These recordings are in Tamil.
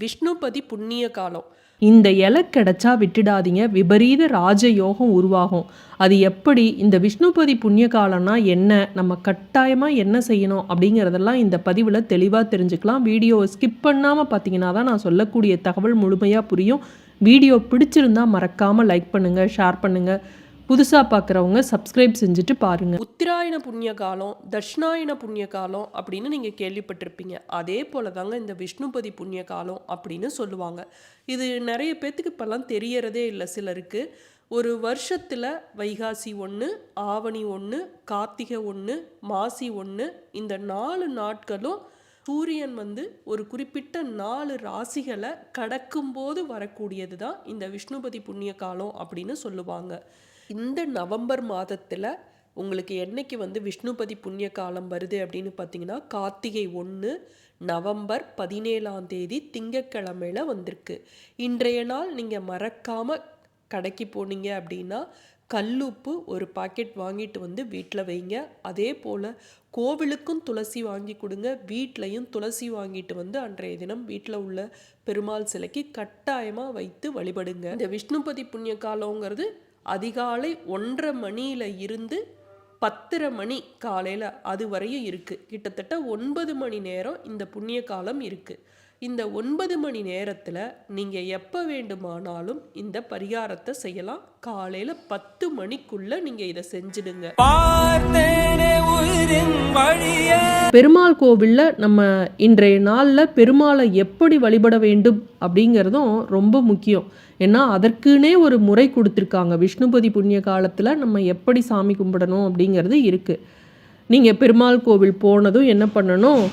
விஷ்ணுபதி புண்ணிய காலம். இந்த இலை கிடைச்சா விட்டுடாதீங்க. விபரீத ராஜயோகம் உருவாகும். அது எப்படி இந்த விஷ்ணுபதி புண்ணிய காலம்னா என்ன? நம்ம கட்டாயமாக என்ன செய்யணும் அப்படிங்கிறதெல்லாம் இந்த பதிவில் தெளிவாக தெரிஞ்சுக்கலாம். வீடியோவை ஸ்கிப் பண்ணாமல் பார்த்தீங்கன்னா தான் நான் சொல்லக்கூடிய தகவல் முழுமையாக புரியும். வீடியோ பிடிச்சிருந்தா மறக்காமல் லைக் பண்ணுங்கள் ஷேர் பண்ணுங்கள் புதுசாக பார்க்குறவங்க சப்ஸ்கிரைப் செஞ்சுட்டு பாருங்கள் உத்திராயண புண்ணிய காலம் தட்சிணாயன புண்ணிய காலம் அப்படின்னு நீங்கள் கேள்விப்பட்டிருப்பீங்க. அதே போல தாங்க இந்த விஷ்ணுபதி புண்ணிய காலம் அப்படின்னு சொல்லுவாங்க. இது நிறைய பேர்த்துக்கு இப்போல்லாம் தெரியறதே இல்லை சிலருக்கு. ஒரு வருஷத்தில் வைகாசி ஒன்று ஆவணி ஒன்று கார்த்திகை ஒன்று மாசி ஒன்று இந்த நாலு நாட்களும் சூரியன் வந்து ஒரு குறிப்பிட்ட நாலு ராசிகளை கடக்கும்போது வரக்கூடியது தான் இந்த விஷ்ணுபதி புண்ணிய காலம் அப்படின்னு சொல்லுவாங்க. இந்த நவம்பர் மாதத்தில் உங்களுக்கு என்னைக்கு வந்து விஷ்ணுபதி புண்ணிய காலம் வருது அப்படின்னு பார்த்தீங்கன்னா கார்த்திகை ஒன்று நவம்பர் பதினேழாம் தேதி திங்கக்கிழமையில் வந்திருக்கு. இன்றைய நாள் நீங்கள் மறக்காமல் கடைக்கு போனீங்க அப்படின்னா கல்லுப்பு ஒரு பாக்கெட் வாங்கிட்டு வந்து வீட்டில் வைங்க. அதே போல் கோவிலுக்கும் துளசி வாங்கி கொடுங்க. வீட்லையும் துளசி வாங்கிட்டு வந்து அன்றைய தினம் வீட்டில் உள்ள பெருமாள் சிலைக்கு கட்டாயமாக வைத்து வழிபடுங்க. இந்த விஷ்ணுபதி புண்ணிய காலங்கிறது அதிகாலை ஒன்றரை மணியில் இருந்து பத்தரை மணி காலையில் அது வரையும் இருக்குது கிட்டத்தட்ட ஒன்பது மணி நேரம் இந்த புண்ணிய காலம் இருக்குது இந்த ஒன்பது மணி நேரத்தில் நீங்கள் எப்போ வேண்டுமானாலும் இந்த பரிகாரத்தை செய்யலாம். காலையில் பத்து மணிக்குள்ளே நீங்கள் இதை செஞ்சிடுங்க. பெருமாள் கோவிலில் நம்ம இன்றைய நாளில் பெருமாளை எப்படி வழிபட வேண்டும் அப்படிங்கிறதும் ரொம்ப முக்கியம். ஏன்னா அதற்குனே ஒரு முறை கொடுத்துருக்காங்க. விஷ்ணுபதி புண்ணிய காலத்தில் நம்ம எப்படி சாமி கும்பிடணும் அப்படிங்கிறது இருக்குது நீங்கள் பெருமாள் கோவில் போனதும் என்ன பண்ணணும்?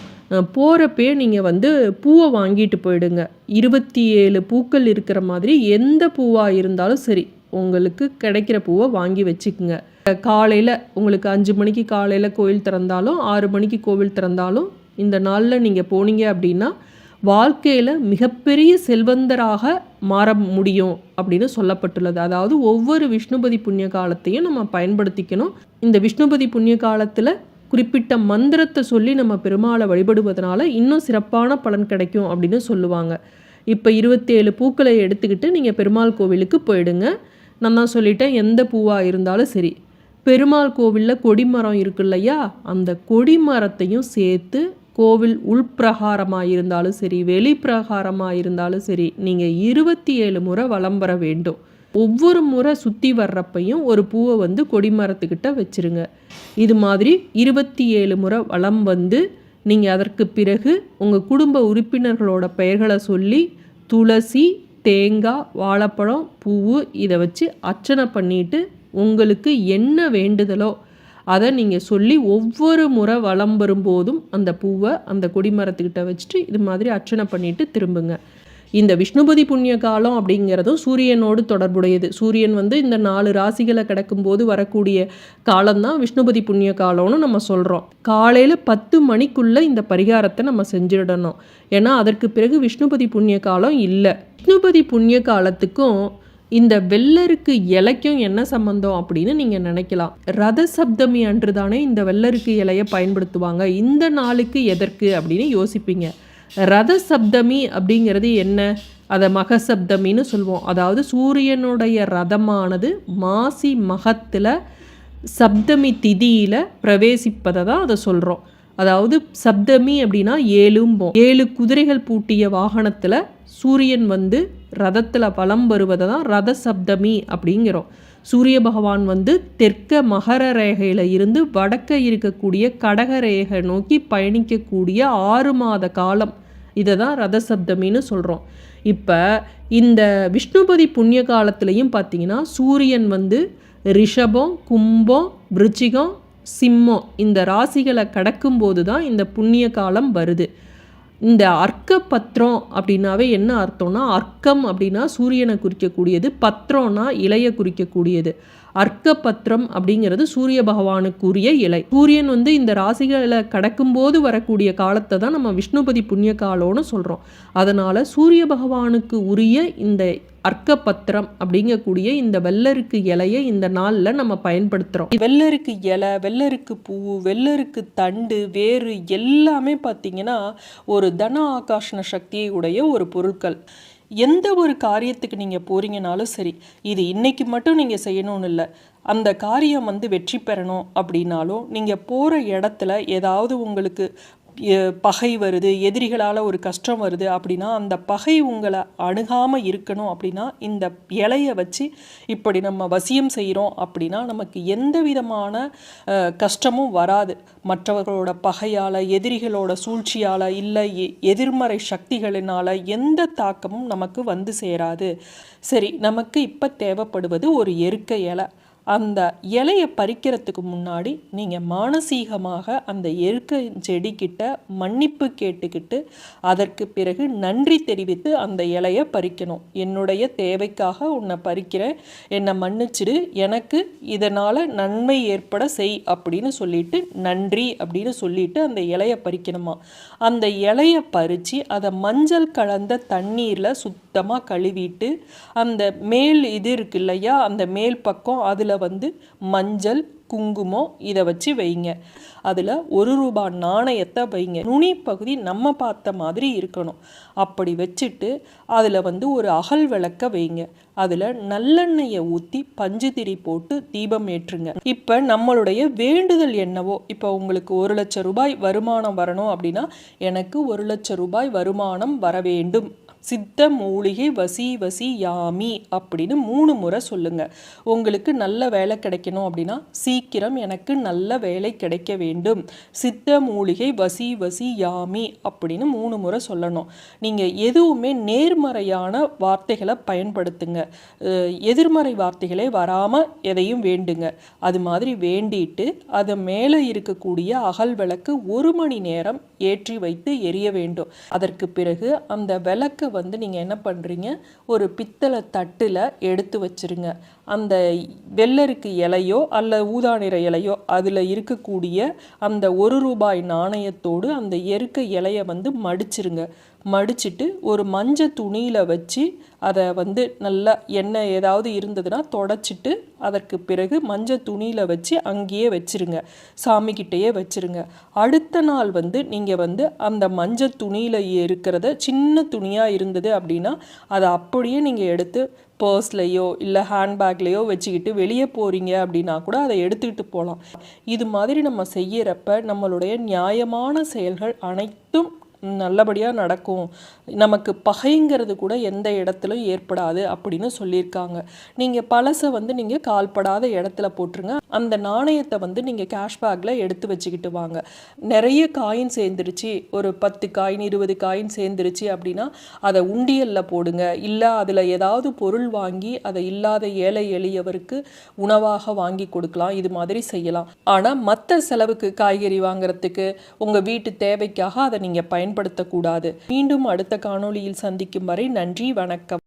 போகிறப்பே நீங்கள் வந்து பூவை வாங்கிட்டு போயிடுங்க. இருபத்தி ஏழு பூக்கள் இருக்கிற மாதிரி எந்த பூவாக இருந்தாலும் சரி உங்களுக்கு கிடைக்கிற பூவை வாங்கி வச்சுக்குங்க. காலையில் உங்களுக்கு அஞ்சு மணிக்கு காலையில் கோயில் திறந்தாலும் ஆறு மணிக்கு கோவில் திறந்தாலும் இந்த நாளில் நீங்கள் போனீங்க அப்படின்னா வாழ்க்கையில் மிகப்பெரிய செல்வந்தராக மாற முடியும் அப்படின்னு சொல்லப்பட்டுள்ளது. அதாவது ஒவ்வொரு விஷ்ணுபதி புண்ணிய காலத்தையும் நம்ம பயன்படுத்திக்கணும். இந்த விஷ்ணுபதி புண்ணிய காலத்தில் குறிப்பிட்ட மந்திரத்தை சொல்லி நம்ம பெருமாளை வழிபடுவதனால இன்னும் சிறப்பான பலன் கிடைக்கும் அப்படின்னு சொல்லுவாங்க. இப்போ இருபத்தேழு பூக்களை எடுத்துக்கிட்டு நீங்கள் பெருமாள் கோவிலுக்கு போயிடுங்க. நான் தான் சொல்லிட்டேன் எந்த பூவாக இருந்தாலும் சரி. பெருமாள் கோவிலில் கொடிமரம் இருக்கு இல்லையா? அந்த கொடிமரத்தையும் சேர்த்து கோவில் உள்பிரகாரமாக இருந்தாலும் சரி வெளிப்பிரகாரமாக இருந்தாலும் சரி நீங்கள் இருபத்தி ஏழு முறை வலம் வர வேண்டும். ஒவ்வொரு முறை சுற்றி வர்றப்பையும் ஒரு பூவை வந்து கொடிமரத்துக்கிட்ட வச்சுருங்க. இது மாதிரி இருபத்தி ஏழு முறை வளம் வந்து நீங்கள் அதற்கு பிறகு உங்கள் குடும்ப உறுப்பினர்களோட பெயர்களை சொல்லி துளசி தேங்காய் வாழைப்பழம் பூவு இதை வச்சு அர்ச்சனை பண்ணிட்டு உங்களுக்கு என்ன வேண்டுதலோ அதை நீங்கள் சொல்லி ஒவ்வொரு முறை வளம் வரும்போதும் அந்த பூவை அந்த கொடிமரத்துக்கிட்ட வச்சுட்டு இது மாதிரி அர்ச்சனை பண்ணிட்டு திரும்புங்க. இந்த விஷ்ணுபதி புண்ணிய காலம் அப்படிங்கிறதும் சூரியனோடு தொடர்புடையது. சூரியன் வந்து இந்த நாலு ராசிகளை கிடக்கும்போது வரக்கூடிய காலம்தான் விஷ்ணுபதி புண்ணிய காலம்னு நம்ம சொல்கிறோம் காலையில் பத்து மணிக்குள்ளே இந்த பரிகாரத்தை நம்ம செஞ்சிடணும். ஏன்னா அதற்கு பிறகு விஷ்ணுபதி புண்ணிய காலம் இல்லை. விஷ்ணுபதி புண்ணிய காலத்துக்கும் இந்த வெள்ளருக்கு இலைக்கும் என்ன சம்பந்தம் அப்படின்னு நீங்கள் நினைக்கலாம். ரத சப்தமி அன்று தானே இந்த வெள்ளருக்கு இலையை பயன்படுத்துவாங்க. இந்த நாளுக்கு எதற்கு அப்படின்னு யோசிப்பீங்க. ரத சப்தமி அப்படிங்கிறது என்ன? அதை மகசப்தமின்னு சொல்லுவோம் அதாவது சூரியனுடைய ரதமானது மாசி மகத்தில் சப்தமி திதியில் பிரவேசிப்பதை தான் அதை சொல்கிறோம் அதாவது சப்தமி அப்படின்னா ஏழும்போம். ஏழு குதிரைகள் பூட்டிய வாகனத்தில் சூரியன் வந்து ரதத்தில் வலம் வருவதை தான் ரத சப்தமி அப்படிங்கிறோம். சூரிய பகவான் வந்து தெற்க மகர ரேகையில் இருந்து வடக்க இருக்கக்கூடிய கடக ரேகை நோக்கி பயணிக்கக்கூடிய ஆறு மாத காலம். இதை தான் ரதசப்தமின்னு சொல்கிறோம் இப்போ இந்த விஷ்ணுபதி புண்ணிய காலத்துலேயும் பார்த்தீங்கன்னா சூரியன் வந்து ரிஷபம் கும்பம் விருச்சிகம் சிம்மம் இந்த ராசிகளை கடக்கும்போது தான் இந்த புண்ணிய காலம் வருது. இந்த அர்க்க பத்திரம் அப்படின்னாவே என்ன அர்த்தம்னா அர்க்கம் அப்படின்னா சூரியனை குறிக்கக்கூடியது பத்திரம்னா இலையை குறிக்கக்கூடியது. அர்க்கபத்திரம் அப்படிங்கிறது சூரிய பகவானுக்குரிய இலை. சூரியன் வந்து இந்த ராசிகளை கடக்கும்போது வரக்கூடிய காலத்தை தான் நம்ம விஷ்ணுபதி புண்ணிய காலம்னு சொல்கிறோம் அதனால் சூரிய பகவானுக்கு உரிய இந்த அர்க்கபத்திரம் அப்படிங்கக்கூடிய இந்த வெள்ளருக்கு இலையை இந்த நாளில் நம்ம பயன்படுத்துகிறோம் வெள்ளருக்கு இலை வெள்ளருக்கு பூ வெள்ளருக்கு தண்டு வேறு எல்லாமே பார்த்தீங்கன்னா ஒரு தன ஆகாஷண சக்தியை உடைய ஒரு பொருட்கள். எந்த ஒரு காரியத்துக்கு நீங்கள் போறீங்கனாலும் சரி இது இன்னைக்கு மட்டும் நீங்கள் செய்யணும்னு இல்லை. அந்த காரியம் வந்து வெற்றி பெறணும் அப்படின்னாலும் நீங்கள் போகிற இடத்துல ஏதாவது உங்களுக்கு பகை வருது எதிரிகளால் ஒரு கஷ்டம் வருது அப்படின்னா அந்த பகை உங்களை அணுகாமல் இருக்கணும் அப்படின்னா இந்த இலையை வச்சு இப்படி நம்ம வசியம் செய்கிறோம் அப்படின்னா நமக்கு எந்த விதமான கஷ்டமும் வராது. மற்றவர்களோட பகையால் எதிரிகளோட சூழ்ச்சியால் இல்லை எ- எதிர்மறை சக்திகளினால் எந்த தாக்கமும் நமக்கு வந்து சேராது. சரி நமக்கு இப்போ தேவைப்படுவது ஒரு எருக்க இலை. அந்த இலையை பறிக்கிறதுக்கு முன்னாடி நீங்கள் மானசீகமாக அந்த எருக்க செடிக்கிட்ட மன்னிப்பு கேட்டுக்கிட்டு அதற்கு பிறகு நன்றி தெரிவித்து அந்த இலையை பறிக்கணும். என்னுடைய தேவைக்காக உன்னை பறிக்கிறேன். என்னை மன்னிச்சிடு. எனக்கு இதனால் நன்மை ஏற்பட செய் அப்படின்னு சொல்லிட்டு நன்றி அப்படின்னு சொல்லிட்டு அந்த இலையை பறிக்கணுமா? அந்த இலையை பறித்து அதை மஞ்சள் கலந்த தண்ணீரில் சுத்தமாக கழுவிட்டு அந்த மேல் இது இருக்கு இல்லையா? அந்த மேல் பக்கம் அதில் வந்து மஞ்சள் குங்குமம் இதை வச்சு வைங்க. அதில் ஒரு ரூபாய் நாணயத்தை வைங்க. நுனி பகுதி நம்ம பார்த்த மாதிரி இருக்கணும். அப்படி வச்சுட்டு அதில் வந்து ஒரு அகல் விளக்க வைங்க. அதில் நல்லெண்ணெயை ஊற்றி பஞ்சுதிரி போட்டு தீபம் ஏற்றுங்க. இப்போ நம்மளுடைய வேண்டுதல் என்னவோ? இப்போ உங்களுக்கு ஒரு லட்சம் ரூபாய் வருமானம் வரணும் அப்படின்னா எனக்கு ஒரு லட்சம் ரூபாய் வருமானம் வர வேண்டும். சித்த மூலிகை வசி வசி யாமி அப்படின்னு மூணு முறை சொல்லுங்க. உங்களுக்கு நல்ல வேலை கிடைக்கணும் அப்படின்னா சீக்கிரம் எனக்கு நல்ல வேலை கிடைக்க வேண்டும். சித்த மூலிகை வசி வசி யாமி அப்படின்னு மூணு முறை சொல்லணும். நீங்கள் எதுவுமே நேர்மறையான வார்த்தைகளை பயன்படுத்துங்க. எதிர்மறை வார்த்தைகளே வராமல் எதையும் வேண்டுங்க. அது மாதிரி வேண்டிட்டு அது மேலே இருக்கக்கூடிய அகல் விளக்கு ஒரு மணி நேரம் ஏற்றி வைத்து எரிய வேண்டும். அதற்கு பிறகு அந்த விளக்கு வந்து நீங்கள் என்ன பண்ணுறீங்க ஒரு பித்தளை தட்டில் எடுத்து வச்சிருங்க. அந்த வெள்ளருக்கு இலையோ அல்ல ஊதா நிற இலையோ அதில் இருக்கக்கூடிய அந்த ஒரு ரூபாய் நாணயத்தோடு அந்த எருக்க இலையை வந்து மடிச்சிருங்க. மடிச்சிட்டு ஒரு மஞ்சள் துணியில் வச்சு அதை வந்து நல்லா எண்ணெய் ஏதாவது இருந்ததுன்னா தொடச்சிட்டு அதற்கு பிறகு மஞ்சள் துணியில் வச்சு அங்கேயே வச்சிருங்க. சாமிக்கிட்டேயே வச்சிருங்க. அடுத்த நாள் வந்து நீங்கள் வந்து அந்த மஞ்சள் துணியில் இருக்கிறத சின்ன துணியாக இருந்தது அப்படின்னா அதை அப்படியே நீங்கள் எடுத்து பர்ஸ்லையோ இல்லை ஹேண்ட்பேக்லேயோ வச்சுக்கிட்டு வெளியே போகிறீங்க அப்படின்னா கூட அதை எடுத்துக்கிட்டு போகலாம் இது மாதிரி நம்ம செய்யறப்ப நம்மளுடைய நியாயமான செயல்கள் அனைத்தும் நல்லபடியாக நடக்கும். நமக்கு பகைங்கிறது கூட எந்த இடத்துலையும் ஏற்படாது அப்படின்னு சொல்லியிருக்காங்க. நீங்கள் பழசை வந்து நீங்கள் கால்படாத இடத்துல போட்டுருங்க. அந்த நாணயத்தை வந்து நீங்கள் கேஷ்பேக்கில் எடுத்து வச்சுக்கிட்டு வாங்க. நிறைய காயின் சேர்ந்துருச்சு. ஒரு பத்து காயின் இருபது காயின் சேர்ந்துருச்சு அப்படின்னா அதை உண்டியலில் போடுங்க. இல்லை அதில் ஏதாவது பொருள் வாங்கி அதை இல்லாத ஏழை எளியவருக்கு உணவாக வாங்கி கொடுக்கலாம். இது மாதிரி செய்யலாம். ஆனால் மற்ற செலவுக்கு காய்கறி வாங்குறதுக்கு உங்கள் வீட்டு தேவைக்காக அதை நீங்கள் பயன்படுத்தக்கூடாது. மீண்டும் அடுத்த காணொளியில் சந்திக்கும் வரை நன்றி வணக்கம்.